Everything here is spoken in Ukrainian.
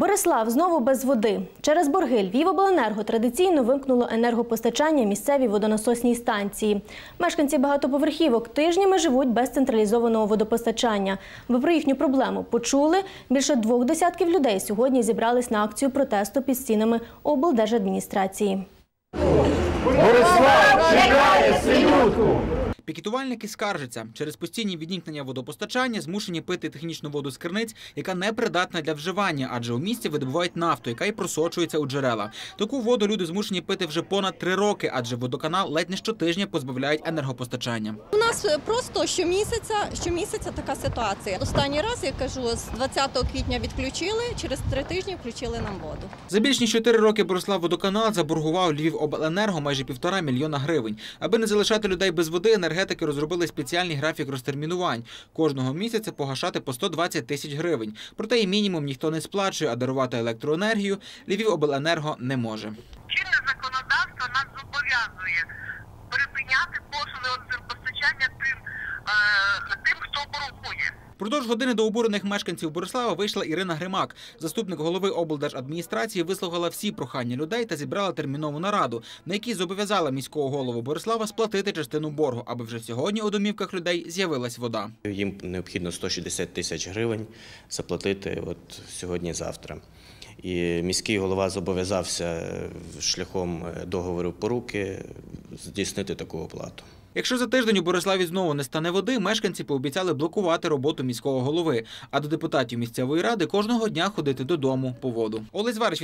Борислав знову без води. Через борги Львівобленерго традиційно вимкнуло енергопостачання місцевій водонасосній станції. Мешканці багатоповерхівок тижнями живуть без централізованого водопостачання. Ви про їхню проблему почули. Більше двох десятків людей сьогодні зібрались на акцію протесту під стінами облдержадміністрації. Пікетувальники скаржаться, через постійні відімкнення водопостачання змушені пити технічну воду з криниць, яка не придатна для вживання, адже у місті видобувають нафту, яка й просочується у джерела. Таку воду люди змушені пити вже понад три роки, адже водоканал ледь не щотижня позбавляють енергопостачання. Нас е, просто щомісяця, щомісяця така ситуація. Останній раз, я кажу, з 20 квітня відключили, через три тижні включили нам воду. За більш ніж 4 роки Борислав водоканал заборгував Львівобленерго майже півтора мільйона гривень. Аби не залишати людей без води, енергетики розробили спеціальний графік розтермінувань. Кожного місяця погашати по 120 тисяч гривень. Проте і мінімум ніхто не сплачує, а дарувати електроенергію Львівобленерго не може. чинне законодавство нас зобов'язує боргує. Години до обурених мешканців Борислава вийшла Ірина Гримак. Заступник голови облдержадміністрації вислухала всі прохання людей та зібрала термінову нараду, на якій зобов'язала міського голову Борислава сплатити частину боргу, аби вже сьогодні у домівках людей з'явилась вода. Їм необхідно 160 тисяч гривень заплатити от сьогодні-завтра. І міський голова зобов'язався шляхом е, договору поруки здійснити таку оплату. Якщо за тиждень у Бориславі знову не стане води, мешканці пообіцяли блокувати роботу міського голови, а до депутатів місцевої ради кожного дня ходити додому по воду. Олесь Варич,